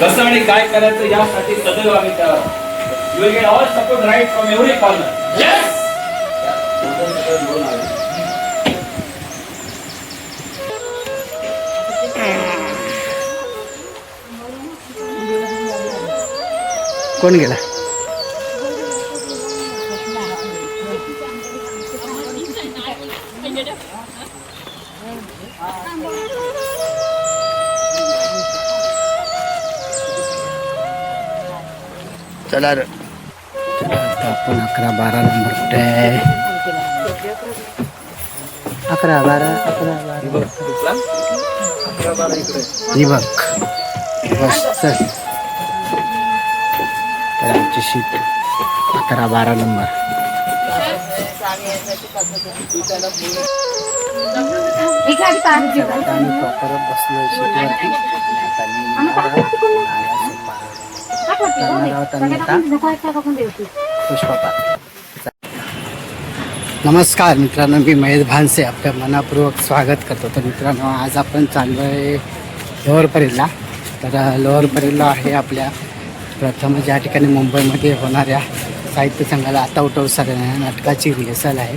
कसं आणि काय करायचं यासाठी सदैव आम्ही you will get all support right from every corner yes कोण गेला? चला रे. आपण अकरा बारा नंबर कुठे आहे? अकरा बारा अकरा बारा. ही बघ. बस चल तर आमची शीट अकरा बारा नंबर. आम्ही प्रॉपर बसलो शीटवरती. पुष्पा नमस्कार मित्रांनो मी महेश भानसे आपल्या मनापूर्वक स्वागत करतो. तर मित्रांनो आज आपण चाललो आहे लोअर परेलला तर लोअर परेलला आहे आपल्या प्रथम ज्या ठिकाणी मुंबईमध्ये होणाऱ्या साहित्य संघाला आता उठव सर नाटकाची रिहर्सल आहे.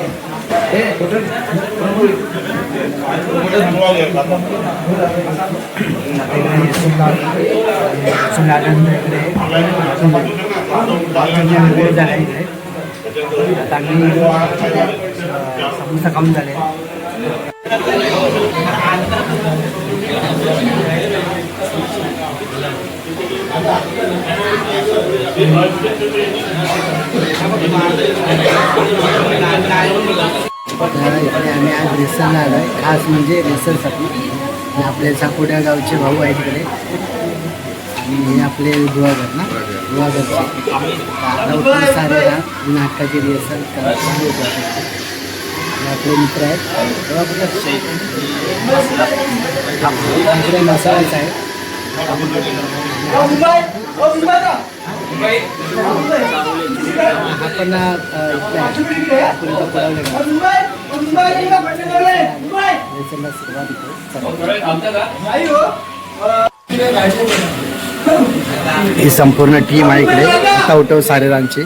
पडा गावाला मी गेला सगळं समोसा कम झाले तर इकडे आम्ही आज रेसलला आलो आहे. खास म्हणजे रेसलसाठी आपले साकोड्या गावचे भाऊ आहेत इकडे. आणि हे आपले गुहागर ना? गुहागरचे आता सारे नाटकाचे रिहर्सल आपले मित्र आहेत. मसालाच आहे आपण ही संपूर्ण टीम आहे इकडे. उठव सारेरांची.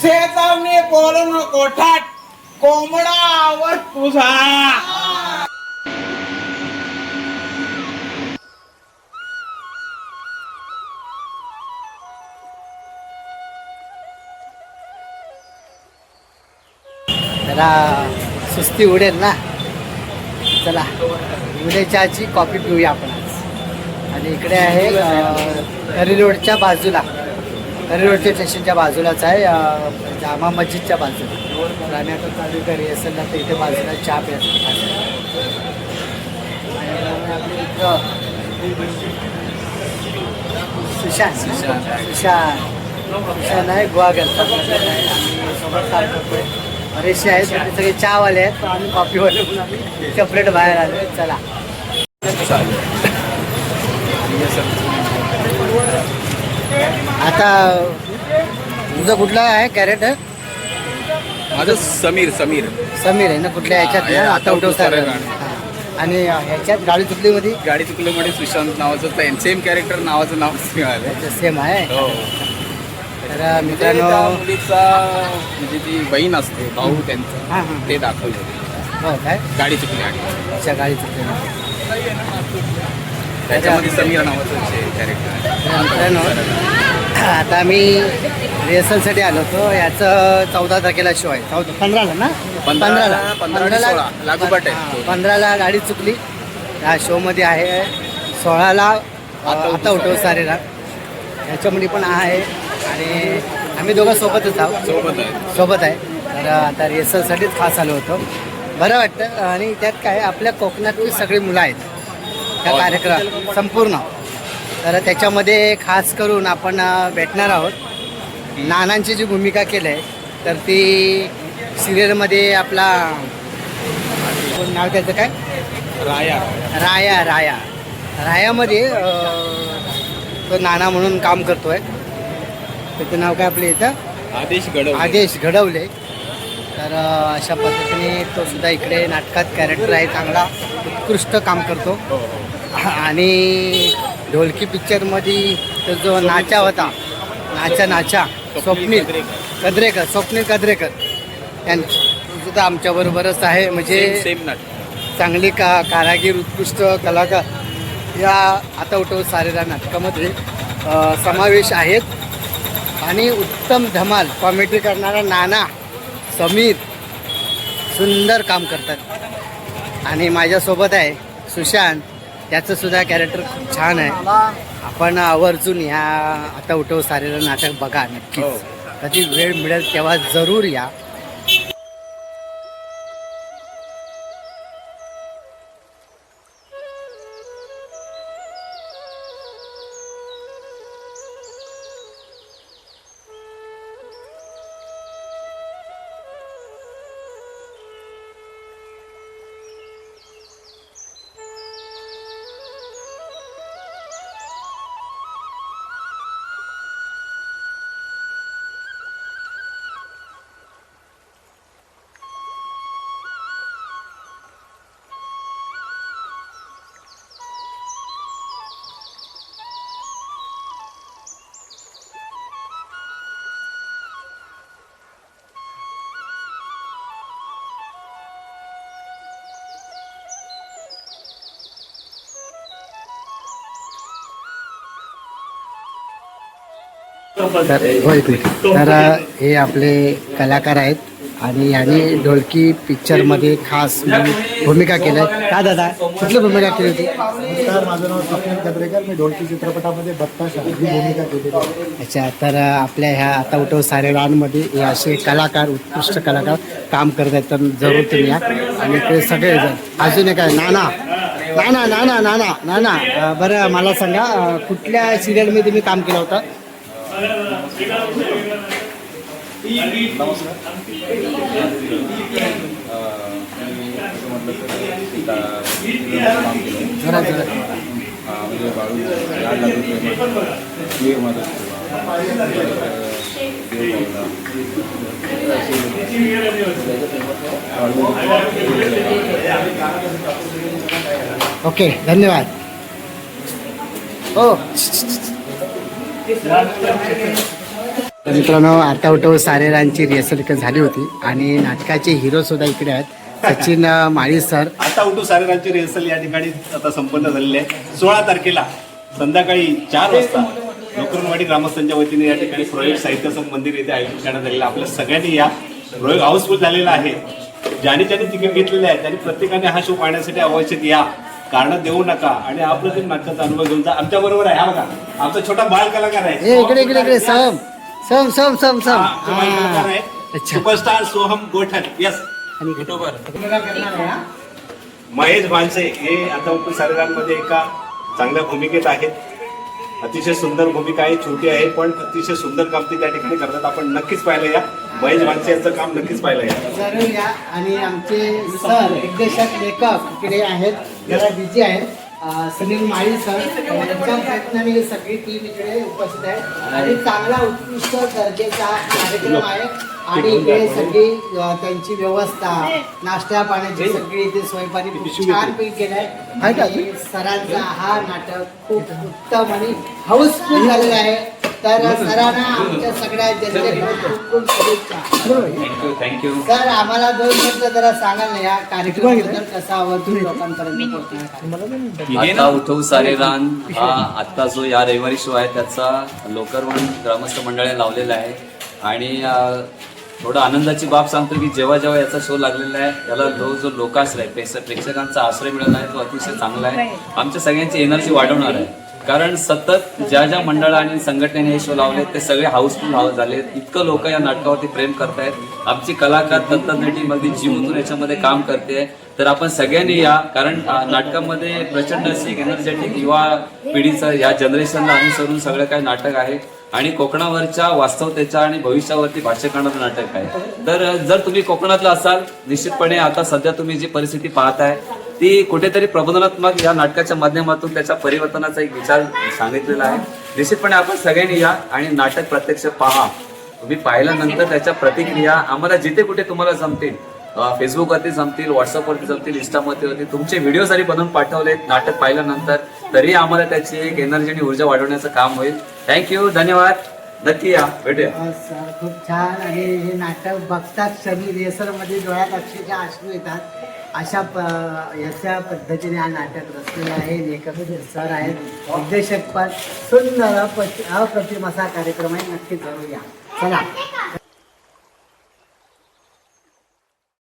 शेतावणे बोलून कोठात कोंबडा आवाज तुझा. त्याला सुस्ती उडेल ना? चला उडे चहाची कॉफी पिऊया आपण आणि इकडे आहे हरी रोडच्या बाजूला. हरी रोडच्या स्टेशनच्या बाजूलाच आहे जामा मस्जिदच्या बाजूला. तर आम्ही आता चालू करी. असेल ना तर इथे बाजूला चहा आपले मित्र सुशांत. सुशांत. सुशांत आहे गोवा गेलता आणि सोबत करतोय बरेचसे आहेत सगळे चहावाले आहेत आम्ही कॉफीवाले म्हणून आम्ही सेपरेट बाहेर आलो चला. आता तुझं कुठला आहे? कॅरेट? माझं समीर समीर. समीर आहे ना कुठल्या ह्याच्यात ना आता उठव सारे. आणि ह्याच्यात गाडी चुकलीमध्ये गाडी चुकल्यामुळे सुशांत नावाचं सेम कॅरेक्टर नावाचं नाव मिळालं सेम आहे. हो. तर मित्रांनो मुलीचा म्हणजे जी बहीण असते भाऊ त्यांचा. ते दाखवलं हो काय? गाडी चुकली आणि अच्छा गाडी चुकली त्याच्यामध्ये समीर नावाचं कॅरेक्टर आहे. तर मित्रांनो आता आम्ही रिहर्सलसाठी आलो होतो. याचं चौदा तारखेला शो आहे. चौदा पंधराला ना? पंधराला, पंधरा आणि सोळा, लागोपाठ आहे. पंधराला गाडी चुकली. या शोमध्ये आहे सोळाला आता आता उठव सारेला. याच्यामध्ये पण आहे. आणि आम्ही दोघं सोबतच आहोत. सोबत आहे. सोबत आहे. तर आता रिहर्सलसाठीच खास आलो होतो. बरं वाटतं. आणि त्यात काय आपल्या कोकणातली सगळी मुलं आहेत. त्या हो. कार्यक्रमात संपूर्ण. तर त्याच्यामध्ये खास करून आपण भेटणार आहोत. नानांची जी भूमिका केली आहे तर ती सिरियलमध्ये आपला नाव त्याचं काय? राया. राया राया. रायामध्ये तो नाना म्हणून काम करतोय. त्याचं नाव काय आपल्या इथं? आदेश गडव आदेश घडवले तर अशा पद्धतीने तो सुद्धा इकडे नाटकात कॅरेक्टर आहे चांगला उत्कृष्ट काम करतो. आणि ढोलकी पिक्चरमध्ये तो जो नाचा होता नाचा नाचा स्वप्नील कदरेकर. स्वप्नील कदरेकर. यांचं सुद्धा आमच्याबरोबरच आहे. म्हणजे चांगली का कारागीर उत्कृष्ट कलाकार. या आता उठव सारेला नाटकामध्ये समावेश आहेत. आणि उत्तम धमाल कॉमेडी करणारा नाना समीर सुंदर काम करतात. आणि माझ्यासोबत आहे सुशांत. त्याचं सुद्धा कॅरेक्टर खूप छान आहे. आपण आवर्जून ह्या आता उठव सारेला नाटक बघा हो. नक्कीच कधी वेळ मिळेल तेव्हा जरूर या. तर होय तर हे आपले कलाकार आहेत आणि यांनी ढोलकी पिक्चरमध्ये खास म्हणून भूमिका केली आहे. का दादा? कुठली भूमिका केली होती? नमस्कार माझं नाव स्वप्नील कदरेकर. मी ढोलकी चित्रपटामध्ये बत्ताशा ही भूमिका केलेली आहे अच्छा तर आपल्या ह्या आता उठव सारेरांमध्ये हे असे कलाकार उत्कृष्ट कलाकार काम करत आहेत. तर जरूर तुम्ही या. आणि ते सगळेजण अजून एक आहे नाना. नाना नाना नाना नाना. बरं मला सांगा कुठल्या सिरियलमध्ये तुम्ही काम केलं होतं? जरा जरा ओके धन्यवाद. हो तर मित्रांनो आता उठव सारेरांची रिहर्सल इकडे झाली होती आणि नाटकाचे हिरो सुद्धा इकडे आहेत. सचिन माळी सर आता उठू सारेरांची रिहर्सल या ठिकाणी आता संपन्न झालेली आहे. सोळा तारखेला संध्याकाळी चार वाजता नोकरवाडी ग्रामस्थांच्या वतीने या ठिकाणी प्रोजेक्ट साहित्य संघ मंदिर येथे आयोजित करण्यात आलेलं आपल्या सगळ्यांनी या प्रयोग हाऊसफुल झालेला आहे. ज्याने ज्याने तिकीट घेतलेले आहे त्यांनी प्रत्येकाने हा शो पाहण्यासाठी आवश्यक या कारण देऊ नका आणि अप्रतिम नाटकाचा अनुभव घेऊन जा. आमच्या बरोबर आहे हा बघा. आमचा छोटा बाल कलाकार आहे. इकडे इकडे इकडे सम. सम सम सम सम. हा, तो बाल कलाकार. आहे. अच्छा. सुपरस्टार सोहम गोठन. यस आणि महेश भानसे हे आता उपी सारेगांमध्ये एका चांगल्या भूमिकेत आहेत. अतिशय सुंदर भूमिका आहे छोटी आहे पण अतिशय सुंदर काम ते त्या ठिकाणी करतात. आपण नक्कीच पाहिलं या. महेश यांचं काम नक्कीच पाहिलं आहे. जरूर या आणि आमचे सर दिग्दर्शक लेखक इकडे आहेत जरा बिझी आहेत. अं, सुनील माळी सर यांच्या प्रयत्नाने सगळी टीम इकडे उपस्थित आहे. आणि चांगला उत्कृष्ट दर्जेचा कार्यक्रम आहे. आणि इकडे सगळी अं, त्यांची व्यवस्था नाश्त्या पाण्याची सगळी इथे सोयपाणी खूप छानपैकी केलंय. आणि सरांचा हा नाटक खूप उत्तम आणि हाऊसफुल झालेला आहे. तर सरांना आमच्या सगळ्या जनतेकडून खूप खूप शुभेच्छा थँक्यू थँक्यू सर आम्हाला दोन शब्द जरा सांगाल ना या कार्यक्रमाबद्दल कसा आवर्जून लोकांपर्यंत पोहोचणार आता उठव सारे रान. हा आत्ता जो या रविवारी शो आहे त्याचा लोकरवण ग्रामस्थ मंडळाने लावलेला आहे. आणि अं, थोडं आनंदाची बाब सांगतो की जेव्हा जेव्हा याचा शो लागलेला आहे याला जो जो लोकाश्रय प्रेक्षक प्रेक्षकांचा आश्रय मिळाला आहे तो अतिशय चांगला आहे. आमच्या सगळ्यांची एनर्जी वाढवणार आहे. कारण सतत ज्या ज्या मंडळाने आणि संघटनेने हे शो लावले ते सगळे हाऊसफुल झाले इतकं लोक या नाटकावरती प्रेम करतायत. आमची कलाकार तंत्रनटी मध्ये जीवतून याच्यामध्ये काम करते. तर आपण सगळ्यांनी या कारण नाटकामध्ये प्रचंड अशी एक एनर्जेटिक युवा पिढीचं या जनरेशनला अनुसरून सगळं काही नाटक आहे. आणि कोकणावरच्या वास्तवतेच्या आणि भविष्यावरती भाष्य करणारं नाटक आहे. तर जर तुम्ही कोकणातलं असाल निश्चितपणे आता सध्या तुम्ही जी परिस्थिती पाहताय ती कुठेतरी प्रबोधनात्मक या नाटकाच्या माध्यमातून त्याच्या परिवर्तनाचा एक विचार सांगितलेला आहे. निश्चितपणे आपण सगळ्यांनी या आणि नाटक प्रत्यक्ष पहा. तुम्ही पाहिल्यानंतर त्याच्या प्रतिक्रिया आम्हाला जिथे कुठे तुम्हाला जमतील फेसबुकवरती जमतील व्हॉट्सअपवरती जमतील इंस्टावरती तुमचे व्हिडिओ जरी बनवून पाठवलेत नाटक पाहिल्यानंतर तरी आम्हाला त्याची एक एनर्जी आणि ऊर्जा वाढवण्याचं काम होईल. थँक्यू धन्यवाद. नक्की या भेटूया. हो, सर खूप छान. आणि हे नाटक बघताच सगळी रेसरमध्ये डोळ्यात अक्षरशः अश्रू येतात. अशा प याच्या पद्धतीने हा नाटक रचलेलं आहे. लेखक सर आहेत. दिग्दर्शक पण सुंदर अप्रतिम असा कार्यक्रम आहे. नक्की जरूर या चला.